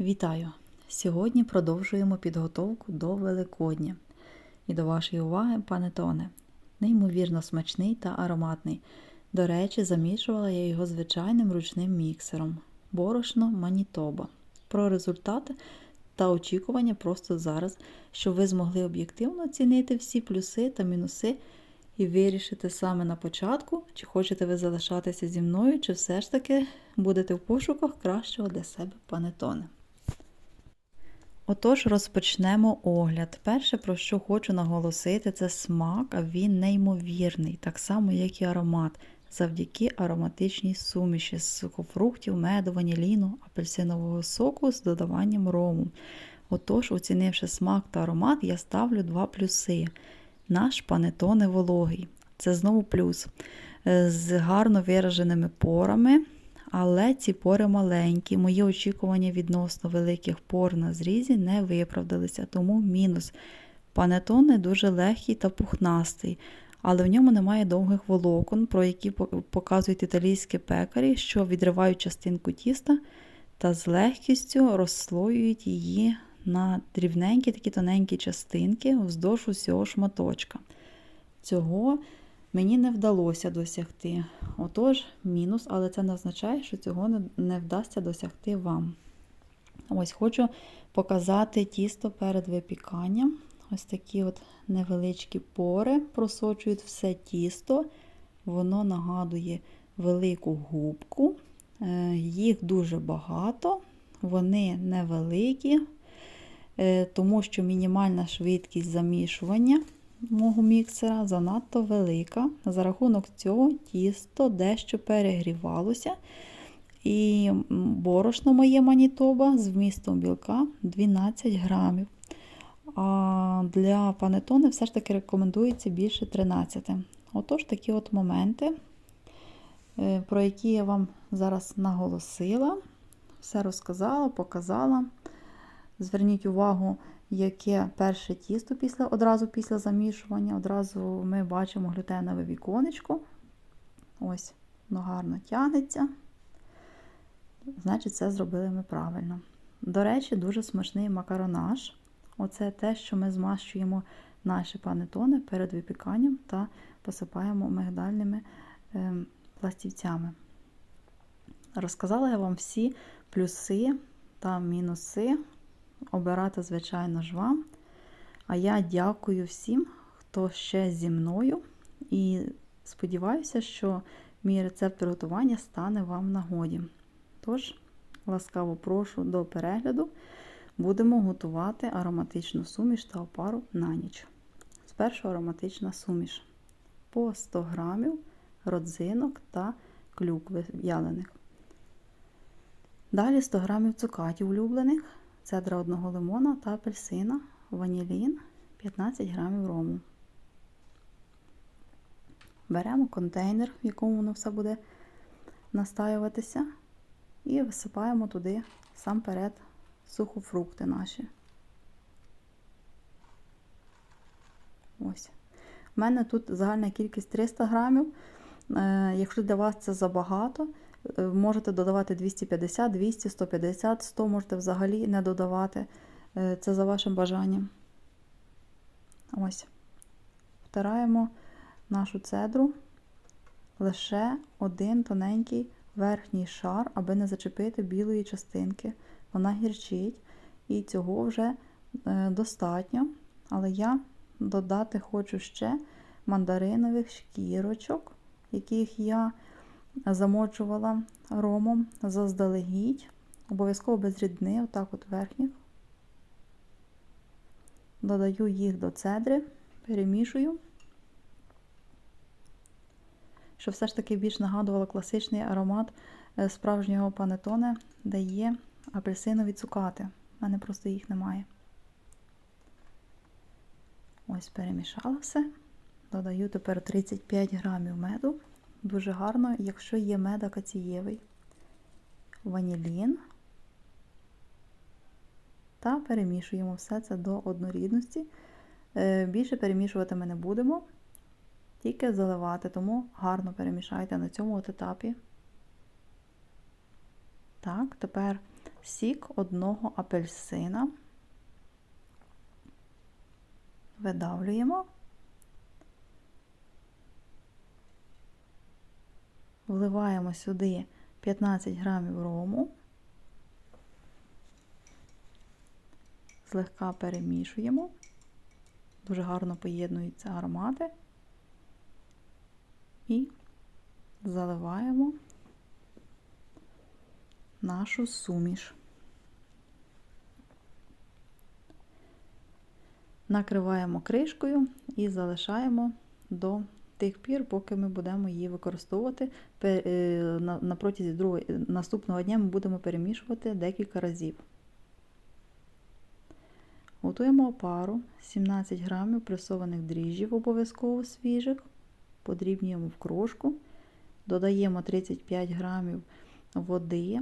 Вітаю! Сьогодні продовжуємо підготовку до Великодня. І до вашої уваги, пане Тоне, неймовірно смачний та ароматний. До речі, замішувала я його звичайним ручним міксером. Борошно Манітоба. Про результати та очікування просто зараз, щоб ви змогли об'єктивно оцінити всі плюси та мінуси і вирішити саме на початку, чи хочете ви залишатися зі мною, чи все ж таки будете в пошуках кращого для себе панетоне. Отож, розпочнемо огляд. Перше, про що хочу наголосити, це смак, а він неймовірний, так само, як і аромат, завдяки ароматичній суміші з сухофруктів, меду, ваніліну, апельсинового соку з додаванням рому. Отож, оцінивши смак та аромат, я ставлю два плюси. Наш панетоне вологий. Це знову плюс. З гарно вираженими порами. Але ці пори маленькі, мої очікування відносно великих пор на зрізі не виправдалися, тому мінус. Панетон не дуже легкий та пухнастий, але в ньому немає довгих волокон, про які показують італійські пекарі, що відривають частинку тіста та з легкістю розслоюють її на дрібненькі такі тоненькі частинки вздовж усього шматочка. Цього мені не вдалося досягти. Отож, мінус, але це не означає, що цього не вдасться досягти вам. Ось хочу показати тісто перед випіканням. Ось такі от невеличкі пори просочують все тісто, воно нагадує велику губку. Е, їх дуже багато, вони невеликі, е, тому що мінімальна швидкість замішування мого міксера занадто велика. За рахунок цього тісто дещо перегрівалося. І борошно моє манітоба з вмістом білка 12 грамів. А для панетони все ж таки рекомендується більше 13. Отож, такі от моменти, е, про які я вам зараз наголосила, все розказала, показала. Зверніть увагу, яке перше тісто після, одразу після замішування. Одразу ми бачимо глютенове віконечко. Ось, воно гарно тягнеться. Значить, це зробили ми правильно. До речі, дуже смачний макаронаж. Оце те, що ми змащуємо наші панетони перед випіканням та посипаємо мигдальними е, пластівцями. Розказала я вам всі плюси та мінуси обирати, звичайно ж, вам. А я дякую всім, хто ще зі мною. І сподіваюся, що мій рецепт приготування стане вам нагоді. Тож, ласкаво прошу до перегляду, будемо готувати ароматичну суміш та опару на ніч. Спершу ароматична суміш по 100 грамів родзинок та клюкви в'ялених. Далі 100 грамів цукатів улюблених цедра одного лимона та апельсина, ванілін, 15 грамів рому. Беремо контейнер, в якому воно все буде настаюватися, і висипаємо туди сам перед сухофрукти наші. Ось. У мене тут загальна кількість 300 грамів. Е, якщо для вас це забагато, можете додавати 250, 200, 150, 100 можете взагалі не додавати. Е, це за вашим бажанням. Ось. Втираємо нашу цедру лише один тоненький верхній шар, аби не зачепити білої частинки. Вона гірчить, і цього вже е, достатньо. Але я додати хочу ще мандаринових шкірочок, яких я замочувала ромом заздалегідь, обов'язково без рідни, отак от верхніх. Додаю їх до цедри, перемішую, щоб все ж таки більш нагадувала класичний аромат е, справжнього панетоне, де є апельсинові цукати. У мене просто їх немає. Ось перемішала все. Додаю тепер 35 грамів меду. Дуже гарно, якщо є мед акацієвий, ванілін та перемішуємо все це до однорідності. Е, більше перемішувати ми не будемо, тільки заливати, тому гарно перемішайте на цьому от етапі. Так, тепер сік одного апельсина. Видавлюємо. Вливаємо сюди 15 грамів рому. Злегка перемішуємо. Дуже гарно поєднуються аромати. І заливаємо нашу суміш. Накриваємо кришкою і залишаємо до тих пір, поки ми будемо її використовувати. е, На протязі другого, наступного дня ми будемо перемішувати декілька разів. Готуємо опару 17 грамів пресованих дріжджів, обов'язково свіжих, подрібнюємо в крошку, додаємо 35 грамів води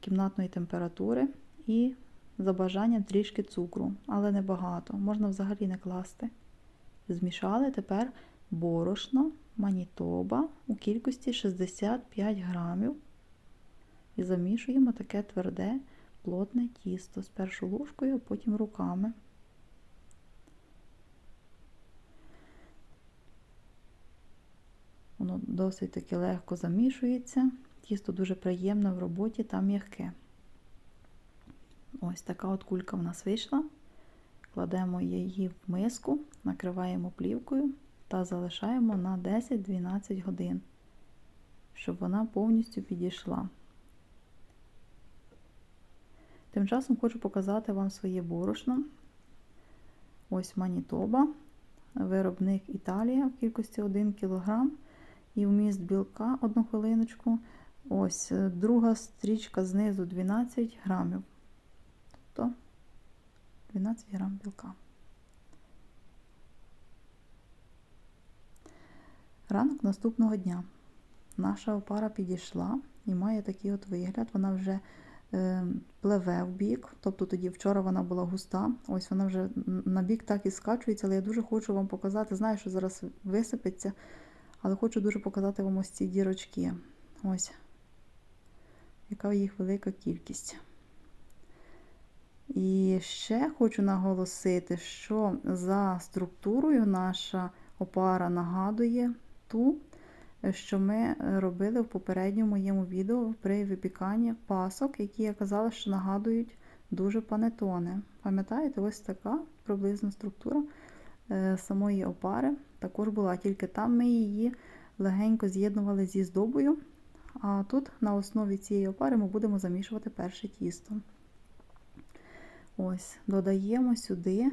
кімнатної температури і за бажанням трішки цукру, але не багато, можна взагалі не класти. Змішали тепер борошно, манітоба у кількості 65 грамів і замішуємо таке тверде плотне тісто спершу ложкою, а потім руками. Воно досить таки легко замішується. Тісто дуже приємне в роботі та м'яке. Ось така от кулька в нас вийшла. Кладемо її в миску, накриваємо плівкою та залишаємо на 10-12 годин, щоб вона повністю підійшла. Тим часом хочу показати вам своє борошно. Ось Манітоба, виробник Італія в кількості 1 кг і вміст білка одну хвилиночку. Ось друга стрічка знизу 12 грамів. Тобто 12 грам білка. Ранок наступного дня наша опара підійшла і має такий от вигляд. Вона вже е, пливе в бік, тобто тоді вчора вона була густа, ось вона вже на бік так і скачується, але я дуже хочу вам показати, знаю, що зараз висипеться, але хочу дуже показати вам ось ці дірочки. Ось, яка їх велика кількість. І ще хочу наголосити, що за структурою наша опара нагадує ту, що ми робили в попередньому моєму відео при випіканні пасок, які я казала, що нагадують дуже панетони. Пам'ятаєте, ось така приблизна структура е, самої опари також була, тільки там ми її легенько з'єднували зі здобою, а тут на основі цієї опари ми будемо замішувати перше тісто. Ось, додаємо сюди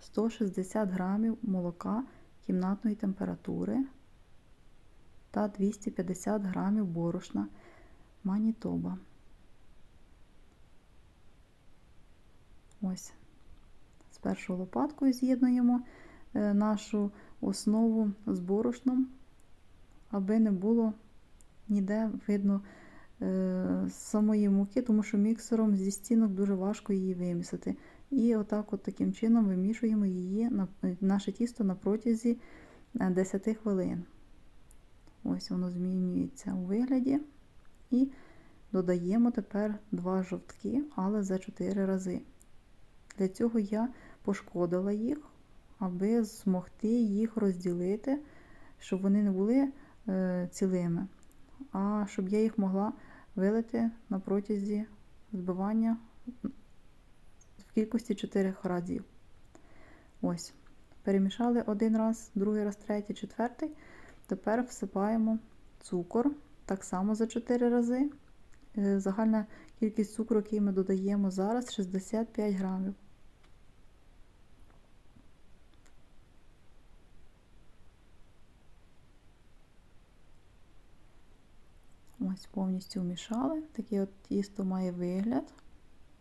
160 грамів молока кімнатної температури та 250 грамів борошна манітоба. Ось, спершу лопаткою з'єднуємо е, нашу основу з борошном, аби не було ніде видно е, самої муки, тому що міксером зі стінок дуже важко її вимісити. І отак от таким чином вимішуємо її на наше тісто на протязі 10 е, хвилин. Ось воно змінюється у вигляді. І додаємо тепер два жовтки, але за 4 рази. Для цього я пошкодила їх, аби змогти їх розділити, щоб вони не були е, цілими, а щоб я їх могла вилити на протязі збивання в кількості 4 разів. Ось. Перемішали один раз, другий раз, третій, четвертий. Тепер всипаємо цукор, так само за 4 рази. Е, загальна кількість цукру, який ми додаємо зараз, 65 грамів. Ось повністю вмішали. Таке от тісто має вигляд.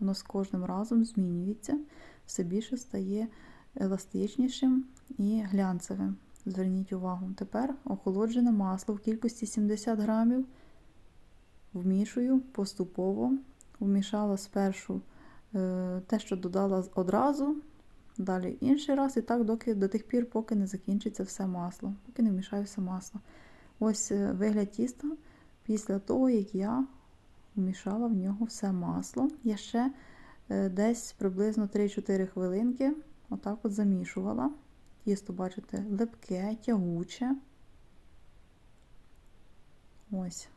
Воно з кожним разом змінюється, все більше стає еластичнішим і глянцевим. Зверніть увагу. Тепер охолоджене масло в кількості 70 грамів. Вмішую поступово, вмішала спершу е, те, що додала одразу, далі інший раз, і так доки, до тих пір, поки не закінчиться все масло, поки не вмішаю все масло. Ось е, вигляд тіста після того, як я вмішала в нього все масло. Я ще е, десь приблизно 3-4 хвилинки отак от замішувала. Тісто, бачите, липке, тягуче. Ось.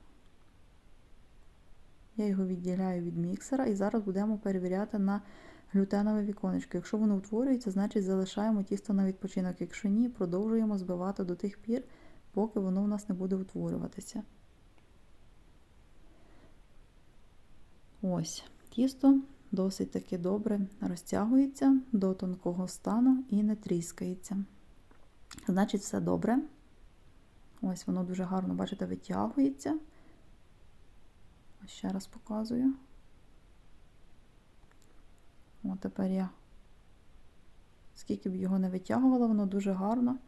Я його відділяю від міксера і зараз будемо перевіряти на глютенове віконечко. Якщо воно утворюється, значить залишаємо тісто на відпочинок. Якщо ні, продовжуємо збивати до тих пір, поки воно в нас не буде утворюватися. Ось, тісто досить таки добре розтягується до тонкого стану і не тріскається. Значить, все добре. Ось воно дуже гарно, бачите, витягується. Ось ще раз показую. О, тепер я, скільки б його не витягувала, воно дуже гарно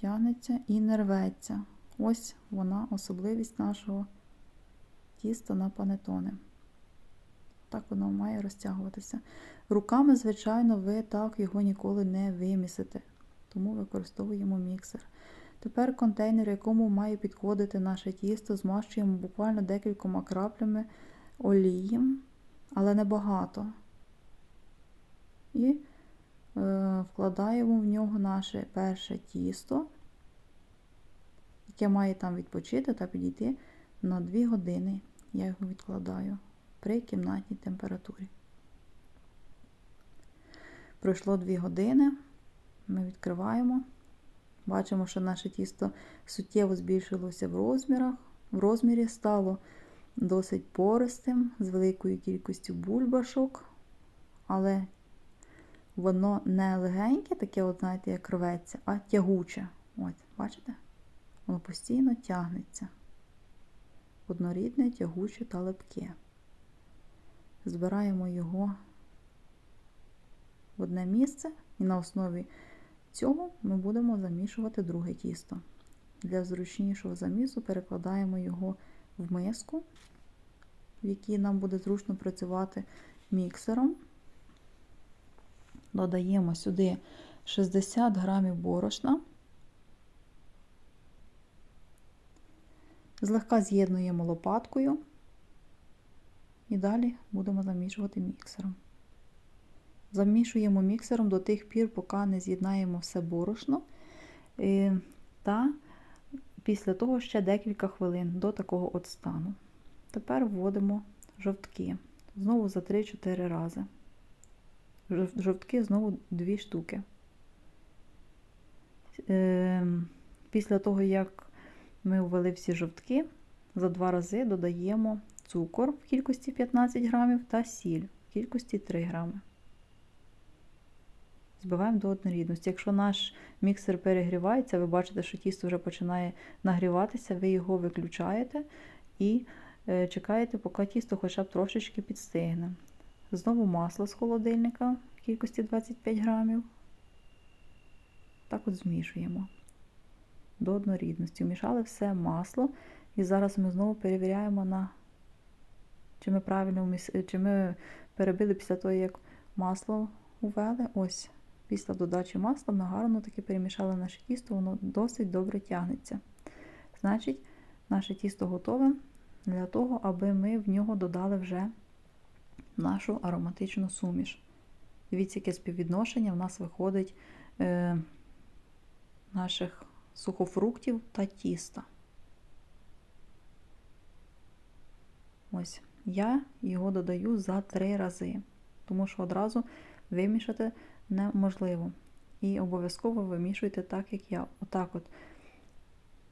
тягнеться і не рветься. Ось вона особливість нашого тіста на панетони. Так воно має розтягуватися. Руками, звичайно, ви так його ніколи не вимісите, тому використовуємо міксер. Тепер контейнер, якому має підходити наше тісто, змащуємо буквально декількома краплями олії, але небагато. І е, вкладаємо в нього наше перше тісто, яке має там відпочити та підійти на 2 години. Я його відкладаю при кімнатній температурі. Пройшло 2 години, ми відкриваємо. Бачимо, що наше тісто суттєво збільшилося в розмірах. В розмірі стало досить пористим, з великою кількістю бульбашок, але воно не легеньке, таке, от, знаєте, як рветься, а тягуче. Ось, бачите? Воно постійно тягнеться. Однорідне, тягуче та липке. Збираємо його в одне місце і на основі цього ми будемо замішувати друге тісто. Для зручнішого замісу перекладаємо його в миску, в якій нам буде зручно працювати міксером. Додаємо сюди 60 грамів борошна. Злегка з'єднуємо лопаткою і далі будемо замішувати міксером. Замішуємо міксером до тих пір, поки не з'єднаємо все борошно. Та після того ще декілька хвилин до такого от стану. Тепер вводимо жовтки. Знову за 3-4 рази. Жовтки знову 2 штуки. Після того, як ми ввели всі жовтки, за 2 рази додаємо цукор в кількості 15 грамів та сіль в кількості 3 грами. Збиваємо до однорідності. Якщо наш міксер перегрівається, ви бачите, що тісто вже починає нагріватися, ви його виключаєте і е, чекаєте, поки тісто хоча б трошечки підстигне. Знову масло з холодильника в кількості 25 грамів. Так от змішуємо до однорідності. Вмішали все масло, і зараз ми знову перевіряємо, на чи ми правильно чи ми перебили після того, як масло увели. Ось. Після додачі масла ми гарно таки перемішали наше тісто, воно досить добре тягнеться. Значить, наше тісто готове для того, аби ми в нього додали вже нашу ароматичну суміш. Дивіться, яке співвідношення в нас виходить е, наших сухофруктів та тіста. Ось, я його додаю за три рази, тому що одразу вимішати неможливо. І обов'язково вимішуйте так, як я. Отак от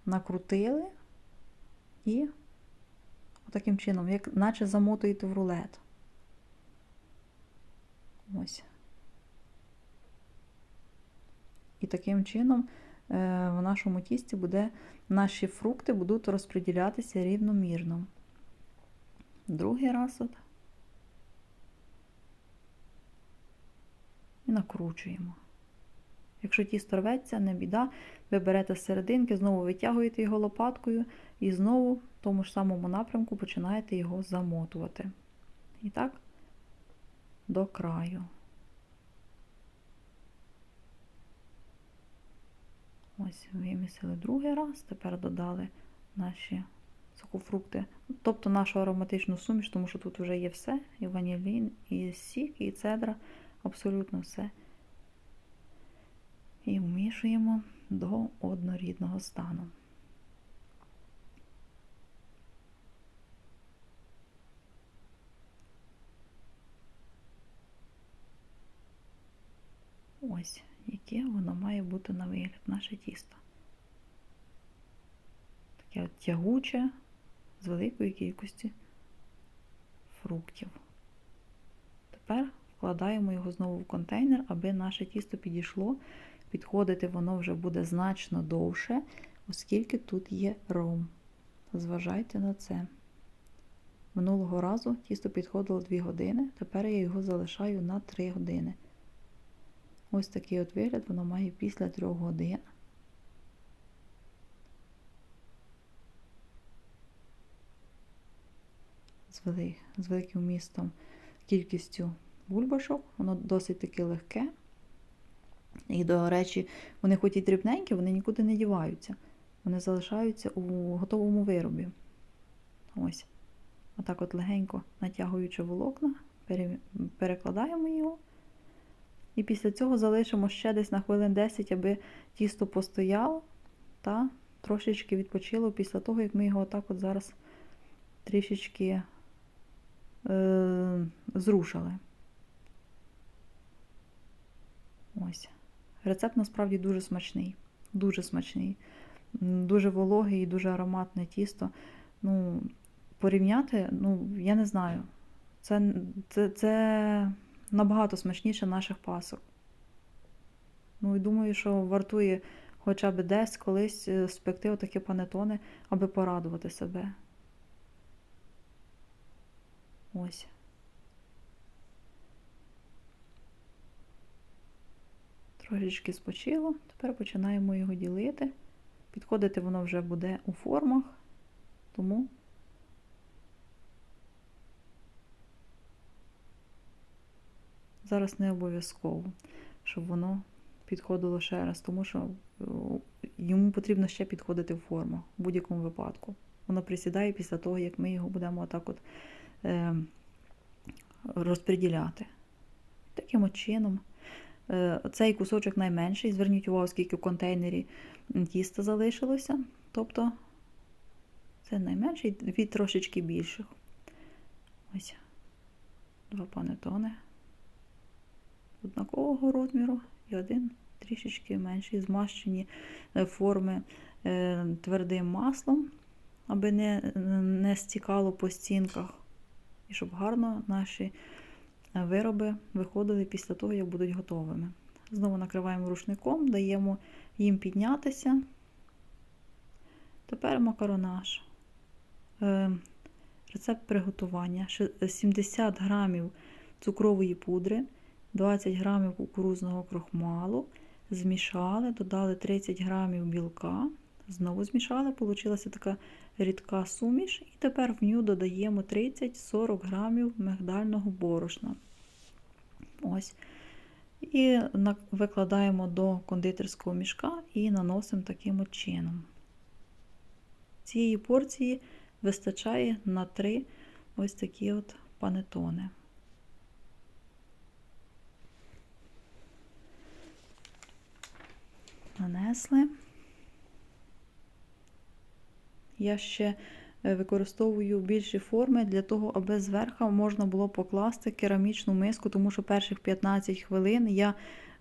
накрутили і таким чином, як наче замотуєте в рулет. Ось. І таким чином е, в нашому тісті буде, наші фрукти будуть розподілятися рівномірно. Другий раз і накручуємо. Якщо тісто рветься, не біда, ви берете з серединки, знову витягуєте його лопаткою і знову в тому ж самому напрямку починаєте його замотувати. І так, до краю. Ось, вимісили другий раз, тепер додали наші сухофрукти. Тобто нашу ароматичну суміш, тому що тут вже є все: і ванілін, і сік, і цедра, абсолютно все. І вмішуємо до однорідного стану. Ось, яке воно має бути на вигляд, наше тісто. Таке от тягуче, з великої кількості фруктів. Тепер вкладаємо його знову в контейнер, аби наше тісто підійшло. Підходити воно вже буде значно довше, оскільки тут є ром. Зважайте на це. Минулого разу тісто підходило 2 години, тепер я його залишаю на 3 години. Ось такий от вигляд воно має після 3 годин. З, вели... з великим містом кількістю бульбашок, воно досить таки легке. І, до речі, вони хоч і дрібненькі, вони нікуди не діваються. Вони залишаються у готовому виробі. Ось. Отак от легенько натягуючи волокна, перекладаємо його. І після цього залишимо ще десь на хвилин 10, аби тісто постояло та трошечки відпочило після того, як ми його отак от зараз трішечки зрушили. Ось. Рецепт насправді дуже смачний. Дуже смачний. Дуже вологий і дуже ароматне тісто. Ну, Порівняти, ну, я не знаю. Це, це, це набагато смачніше наших пасок. Ну і думаю, що вартує хоча б десь колись е, спекти отакі панетони, аби порадувати себе. Ось. Трошечки спочило, тепер починаємо його ділити. Підходити воно вже буде у формах, тому зараз не обов'язково, щоб воно підходило ще раз, тому що е, йому потрібно ще підходити в форму в будь-якому випадку. Воно присідає після того, як ми його будемо отак от розподіляти. Таким чином. Е, цей кусочок найменший. Зверніть увагу, скільки в контейнері тіста залишилося. Тобто це найменший від трошечки більших. Ось два панетони однакового розміру і один трішечки менший, змащені е, форми е, твердим маслом, аби не, не стікало по стінках, і щоб гарно наші вироби виходили після того, як будуть готовими. Знову накриваємо рушником, даємо їм піднятися. Тепер макаронаж. Е, рецепт приготування: 70 грамів цукрової пудри, 20 грамів кукурузного крохмалу. Змішали, додали 30 грамів білка, знову змішали, получилася така рідка суміш, і тепер в нього додаємо 30-40 грамів мигдального борошна. Ось. І викладаємо до кондитерського мішка і наносимо таким чином. Цієї порції вистачає на три ось такі от панетони. Нанесли. Я ще Е, використовую більші форми для того, аби зверху можна було покласти керамічну миску, тому що перших 15 хвилин я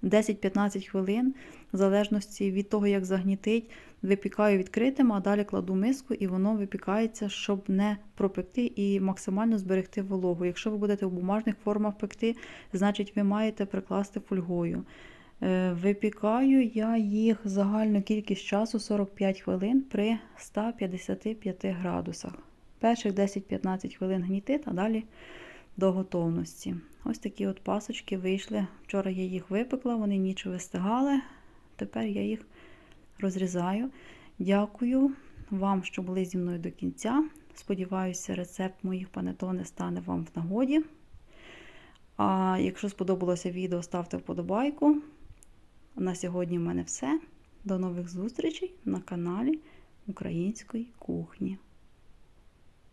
10-15 хвилин, в залежності від того, як загнітить, випікаю відкритим, а далі кладу миску і воно випікається, щоб не пропекти і максимально зберегти вологу. Якщо ви будете в бумажних формах пекти, значить ви маєте прикласти фольгою. Е, випікаю я їх загальну кількість часу 45 хвилин при 155 градусах. Перших 10-15 хвилин гнітить, а далі до готовності. Ось такі от пасочки вийшли. Вчора я їх випекла, вони ніч вистигали. Тепер я їх розрізаю. Дякую вам, що були зі мною до кінця. Сподіваюся, рецепт моїх панетони стане вам в нагоді. А якщо сподобалося відео, ставте вподобайку. На сьогодні в мене все. До нових зустрічей на каналі Української кухні.